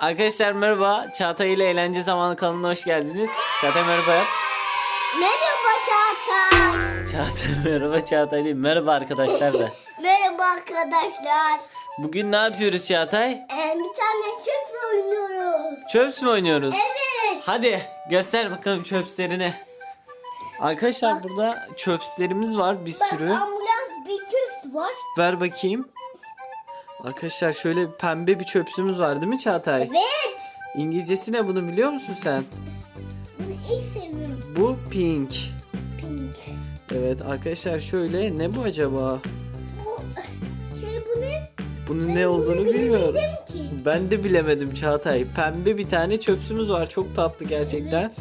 Arkadaşlar merhaba. Çağatay ile Eğlence Zamanı kanalına hoş geldiniz. Çağatay merhaba yap. Merhaba Çağatay. Çağatay merhaba Çağatay değil. Merhaba arkadaşlar da. Merhaba arkadaşlar. Bugün ne yapıyoruz Çağatay? Ee, bir tane çöp oynuyoruz. Çöps mü oynuyoruz? Evet. Hadi göster bakalım çöpslerini. Arkadaşlar burada çöpslerimiz var bir Bak sürü. ambulans bir çöp var. Ver bakayım. Arkadaşlar şöyle pembe bir çöpsümüz var değil mi Çağatay? Evet. İngilizcesi ne bunu biliyor musun sen? Bunu ilk seviyorum. Bu pink. Pink. Evet arkadaşlar şöyle ne bu acaba? Bu şey bu ne? Bunun Ben ne olduğunu bilmiyorum. ki. Ben de bilemedim Çağatay. Pembe bir tane çöpsümüz var. Çok tatlı gerçekten.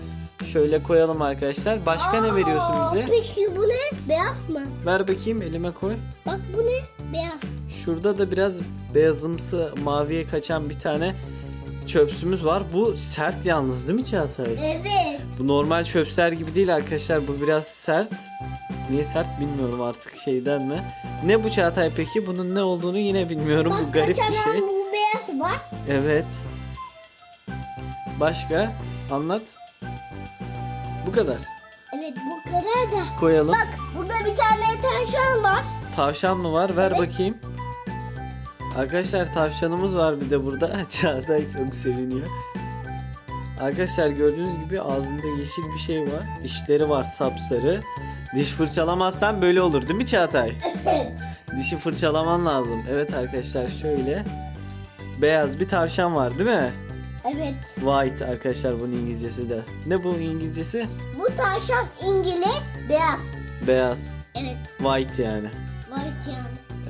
Şöyle koyalım arkadaşlar. Başka ne veriyorsun Aa, bize? Peki bu ne? Beyaz mı? Ver bakayım elime koy. Bak bu ne? Beyaz. Şurada da biraz beyazımsı maviye kaçan bir tane çöpsümüz var. Bu sert yalnız değil mi Çağatay? Evet. Bu normal çöpsler gibi değil arkadaşlar. Bu biraz sert. Niye sert bilmiyorum artık şeyden mi? Ne bu Çağatay peki? Bunun ne olduğunu yine bilmiyorum. bu Bak garip kaçanan bir şey. bu beyaz var. Evet. Başka? Anlat. Bu kadar. Evet bu kadar da. Koyalım. Bak burada bir tane. Tavşan mı var? Ver bakayım. Arkadaşlar tavşanımız var bir de burada. Çağatay çok seviniyor. Arkadaşlar gördüğünüz gibi ağzında yeşil bir şey var. Dişleri var sapsarı. Diş fırçalamazsan böyle olur değil mi Çağatay? Dişi fırçalaman lazım. Evet arkadaşlar şöyle. Beyaz bir tavşan var değil mi? evet. White arkadaşlar bunun İngilizcesi de. Ne bu İngilizcesi? Bu tavşan İngiliz beyaz. Beyaz. Evet. White yani.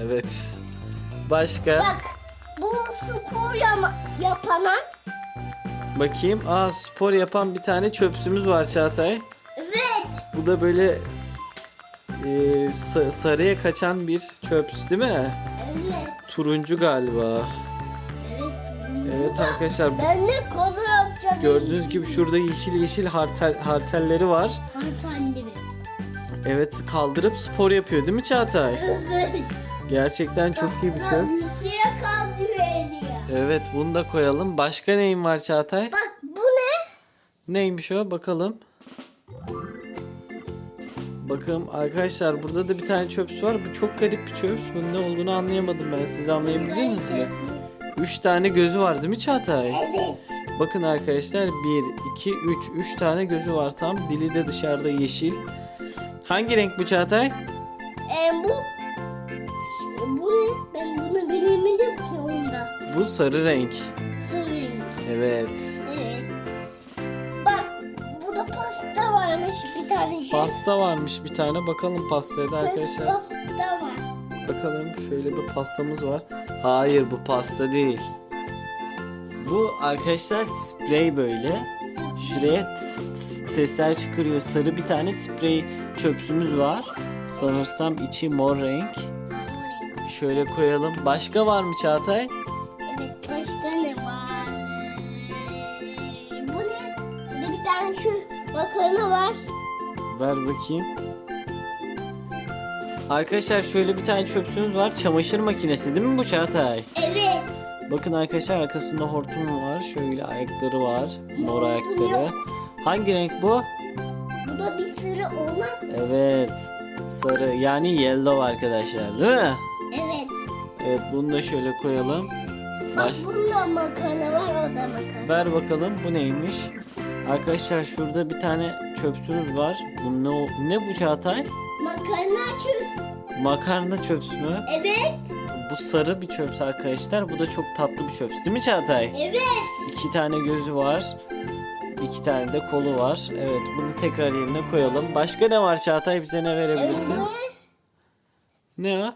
Evet. Başka? Bak bu spor yama- yapana. Bakayım. Aa spor yapan bir tane çöpsümüz var Çağatay. Evet. Bu da böyle e, sa- sarıya kaçan bir çöps değil mi? Evet. Turuncu galiba. Evet. Evet arkadaşlar Ben de kozu yapacağım. gördüğünüz gibi şurada yeşil yeşil hartel, hartelleri var. Hanımefendi. Evet kaldırıp spor yapıyor değil mi Çağatay? Evet. Gerçekten çok iyi bir çöp. Yükseğe kaldırıyor. Evet bunu da koyalım. Başka neyin var Çağatay? Bak bu ne? Neymiş o bakalım. Bakın arkadaşlar burada da bir tane çöps var. Bu çok garip bir çöps. Bunun ne olduğunu anlayamadım ben. Siz anlayabildiniz mi? Üç tane gözü var değil mi Çağatay? Evet. Bakın arkadaşlar 1, 2, 3. 3 tane gözü var tam. Dili de dışarıda yeşil. Hangi renk bu Çağatay? Ee, bu bu ne? Ben bunu bilemedim ki onda. Bu sarı renk. Sarı renk. Evet. Evet. Bak burada pasta varmış bir tane şey. Pasta varmış bir tane. Bakalım pastaya da arkadaşlar. Pasta var. Bakalım şöyle bir pastamız var. Hayır bu pasta değil. Bu arkadaşlar sprey böyle. Şuraya sesler çıkarıyor. Sarı bir tane sprey çöpsümüz var. Sanırsam içi mor renk. Şöyle koyalım. Başka var mı Çağatay? Evet başka ne var? Bu ne? Bir tane şu makarna var. Ver bakayım. Arkadaşlar şöyle bir tane çöpsümüz var. Çamaşır makinesi değil mi bu Çağatay? Evet. Bakın arkadaşlar arkasında hortum var. Şöyle ayakları var. Mor ayakları. Hangi renk bu? Sürü olan. Evet. Sarı yani yellow arkadaşlar değil mi? Evet. Evet bunu da şöyle koyalım. Bak Baş... bunda makarna var o da makarna. Ver bakalım bu neymiş? Arkadaşlar şurada bir tane çöpsümüz var. Bu ne, o- ne bu Çağatay? Makarna açıyoruz. Makarna çöps mü? Evet. Bu sarı bir çöps arkadaşlar. Bu da çok tatlı bir çöps değil mi Çağatay? Evet. İki tane gözü var. İki tane de kolu var. Evet bunu tekrar yerine koyalım. Başka ne var Çağatay bize ne verebilirsin? Evet. Ne o?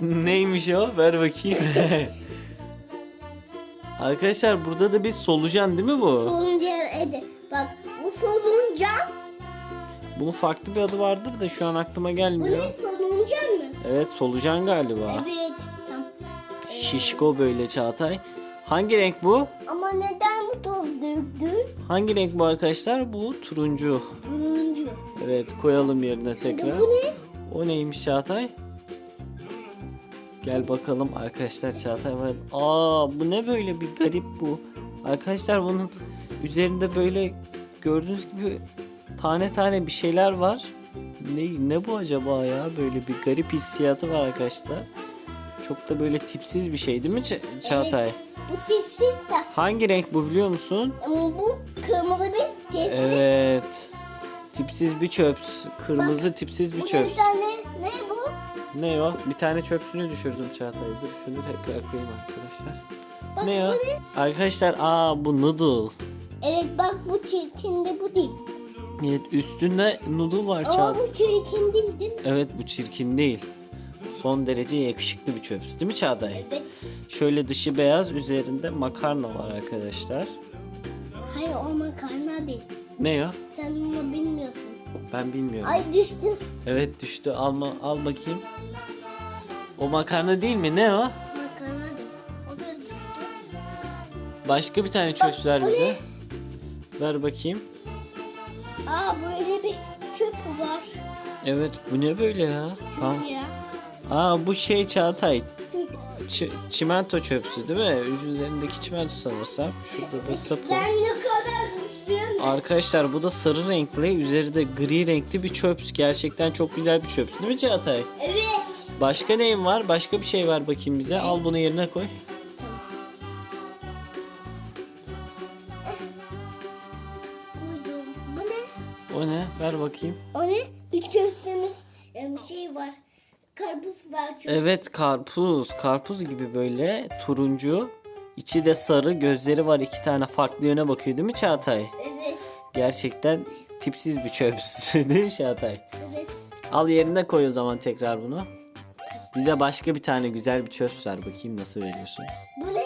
Neymiş o? Ver bakayım. Arkadaşlar burada da bir solucan değil mi bu? Soluncan ede. Bak bu soluncan. Bunun farklı bir adı vardır da şu an aklıma Bu gelmiyor. ne soluncan mı? Evet solucan galiba. Evet. Tamam. Şişko böyle Çağatay. Hangi renk bu? Ama döktün? Hangi renk bu arkadaşlar? Bu turuncu. Turuncu. Evet koyalım yerine tekrar. Bu ne? O neymiş Çağatay? Gel bakalım arkadaşlar Çağatay var. Aa bu ne böyle bir garip bu. Arkadaşlar bunun üzerinde böyle gördüğünüz gibi tane tane bir şeyler var. Ne, ne bu acaba ya? Böyle bir garip hissiyatı var arkadaşlar. Çok da böyle tipsiz bir şey değil mi Ça- Çağatay? Evet. Bu tipsiz de. Hangi renk bu biliyor musun? Ama bu kırmızı bir tipsiz. Evet. Tipsiz bir çöps. Kırmızı tipsiz bir çöps. bir tane ne bu? Ne o? Bir tane çöpsünü düşürdüm Çağatay. Dur şunu tekrar koyayım arkadaşlar. Bak ne o? ne? Arkadaşlar aa bu noodle. Evet bak bu çirkin de bu değil. Evet üstünde noodle var Ama Çağatay. bu çirkin değil değil mi? Evet bu çirkin değil. Son derece yakışıklı bir çöps değil mi Çağatay? Evet. Şöyle dışı beyaz üzerinde makarna var arkadaşlar. Hayır o makarna değil. Ne o? Sen onu bilmiyorsun. Ben bilmiyorum. Ay düştüm. Evet düştü alma al bakayım. O makarna değil mi? Ne o? Makarna değil. O da düştü. Başka bir tane çöps ver o ne? bize. Ver bakayım. Aa böyle bir çöp var. Evet bu ne böyle ya? Çöp ya. Aa bu şey Çağatay. Çimento çöpsü değil mi? Üzerindeki çimento sanırsam. Şurada da sapı. Ben ne kadar. Arkadaşlar bu da sarı renkli, üzeri de gri renkli bir çöps. Gerçekten çok güzel bir çöps değil mi Çağatay? Evet. Başka neyim var? Başka bir şey ver bakayım bize. Al bunu yerine koy. Koydum. Bu ne? O ne? Ver bakayım. O ne? Bir çöpsümüz e, bir şey var. Karpuz var çöp. Evet karpuz. Karpuz gibi böyle turuncu. İçi de sarı. Gözleri var iki tane farklı yöne bakıyor değil mi Çağatay? Evet. Gerçekten tipsiz bir çöps değil mi Çağatay? Evet. Al yerine koy o zaman tekrar bunu. Bize başka bir tane güzel bir çöps ver bakayım nasıl veriyorsun. Bu ne?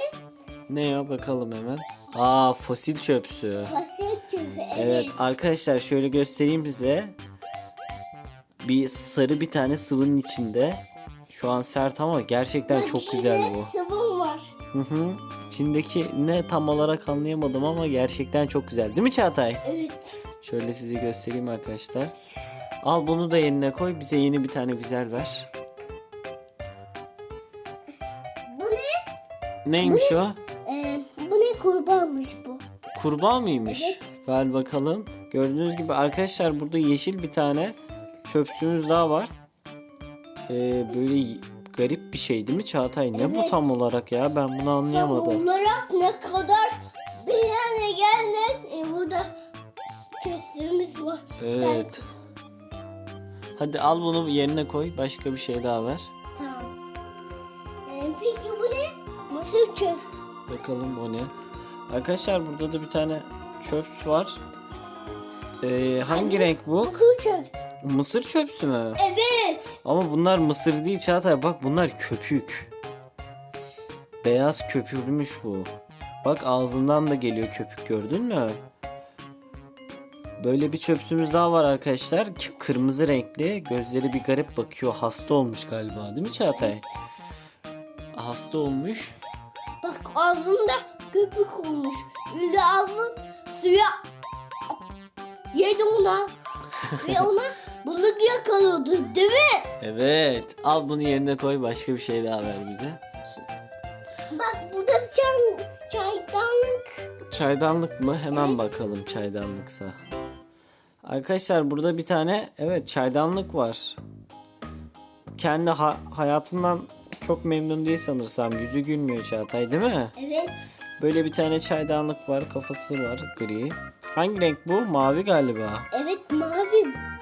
Ne ya bakalım hemen. Aa fosil çöpsü. Fasulye çöpü. Evet. Evet arkadaşlar şöyle göstereyim size. Bir sarı bir tane sıvının içinde. Şu an sert ama gerçekten Bak, çok güzel bu. Sıvım var. Hı hı. İçindeki ne tam olarak anlayamadım ama gerçekten çok güzel. Değil mi Çağatay? Evet. Şöyle size göstereyim arkadaşlar. Al bunu da yerine koy. Bize yeni bir tane güzel ver. Bu ne? Neymiş o? Ee, bu ne kurbanmış bu? Kurbağa mıymış? Evet. Ver bakalım. Gördüğünüz gibi arkadaşlar burada yeşil bir tane çöpsümüz daha var. Ee, böyle garip bir şey değil mi Çağatay? Ne bu Evet. tam olarak ya? Ben bunu Tam anlayamadım. olarak ne kadar bir yana gelmek. Ee, burada çöplerimiz var. Evet. Hadi al bunu yerine koy. Başka bir şey daha ver. Tamam. Ee, peki bu ne? Mısır çöp. Bakalım o ne? Arkadaşlar burada da bir tane çöps var. Ee, hangi renk bu? Mısır çöp. Mısır çöpsü mü? Evet. Ama bunlar mısır değil Çağatay. Bak bunlar köpük. Beyaz köpürmüş bu. Bak ağzından da geliyor köpük gördün mü? Böyle bir çöpsümüz daha var arkadaşlar. Kırmızı renkli. Gözleri bir garip bakıyor. Hasta olmuş galiba değil mi Çağatay? Hasta olmuş. Bak ağzında köpük olmuş. Öyle ağzın suya yedi ona. Ve ona balık yakalıyordu değil mi? Evet. Al bunu yerine koy. Başka bir şey daha ver bize. Bak burada bir çay, çaydanlık. Çaydanlık mı? Hemen Evet. bakalım çaydanlıksa. Arkadaşlar burada bir tane evet çaydanlık var. Kendi ha- hayatından çok memnun değil sanırsam. Yüzü gülmüyor Çağatay değil mi? Evet. Böyle bir tane çaydanlık var. Kafası var gri. Hangi renk bu? Mavi galiba. Evet.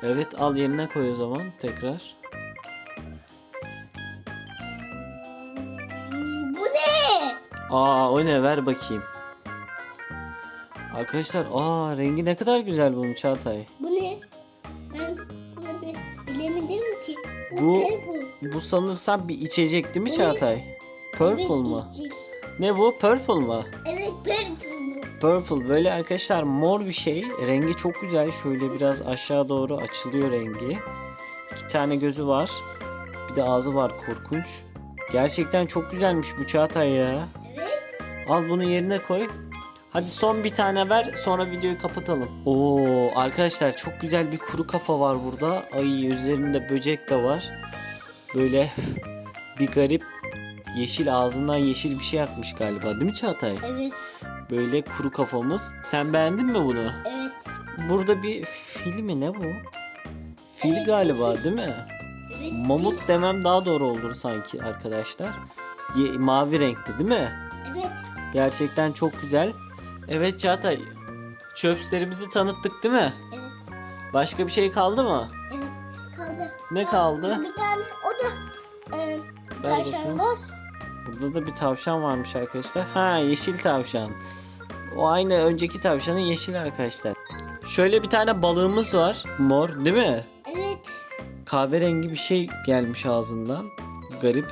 Evet al yerine koy o zaman tekrar. Bu ne? Aa o ne ver bakayım. Arkadaşlar aa rengi ne kadar güzel bunun Çağatay. Bu ne? Ben bunu bilemedim ki. Bu, Bu- purple. Bu sanırsam bir içecek değil mi Evet. Çağatay? Purple evet, mı? içecek. Ne bu? Purple mı? Evet purple bu. Purple böyle arkadaşlar mor bir şey. Rengi çok güzel. Şöyle biraz aşağı doğru açılıyor rengi. İki tane gözü var. Bir de ağzı var korkunç. Gerçekten çok güzelmiş bu Çağatay ya. Evet. Al bunu yerine koy. Hadi son bir tane ver sonra videoyu kapatalım. Oo arkadaşlar çok güzel bir kuru kafa var burada. Ay üzerinde böcek de var. Böyle bir garip yeşil ağzından yeşil bir şey akmış galiba değil mi Çağatay? Evet. Böyle kuru kafamız. Sen beğendin mi bunu? Evet. Burada bir fil mi ne bu? Fil Evet, galiba değil mi? Evet. Mamut demem daha doğru olur sanki arkadaşlar. Ye- mavi renkli değil mi? Evet. Gerçekten çok güzel. Evet Çağatay. Çöpslerimizi tanıttık değil mi? Evet. Başka bir şey kaldı mı? Evet. Kaldı. Ne kaldı? Bir tane o da e, tavşan var. Burada da bir tavşan varmış arkadaşlar. Ha yeşil tavşan. O aynı önceki tavşanın yeşil arkadaşlar. Şöyle bir tane balığımız var. Mor değil mi? Evet. Kahverengi bir şey gelmiş ağzından. Garip.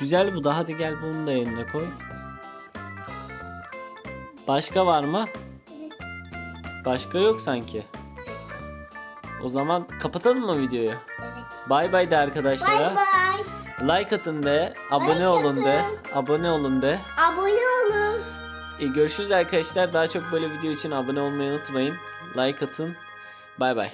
Güzel bu da. Hadi gel bunu da yerine koy. Başka var mı? Başka yok sanki. O zaman kapatalım mı videoyu? Evet. Bay bay de Bay arkadaşlara. bay. Like atın de, abone Like olun de, atın. abone olun de. E, görüşürüz arkadaşlar. Daha çok böyle video için abone olmayı unutmayın. Like atın. Bay bay.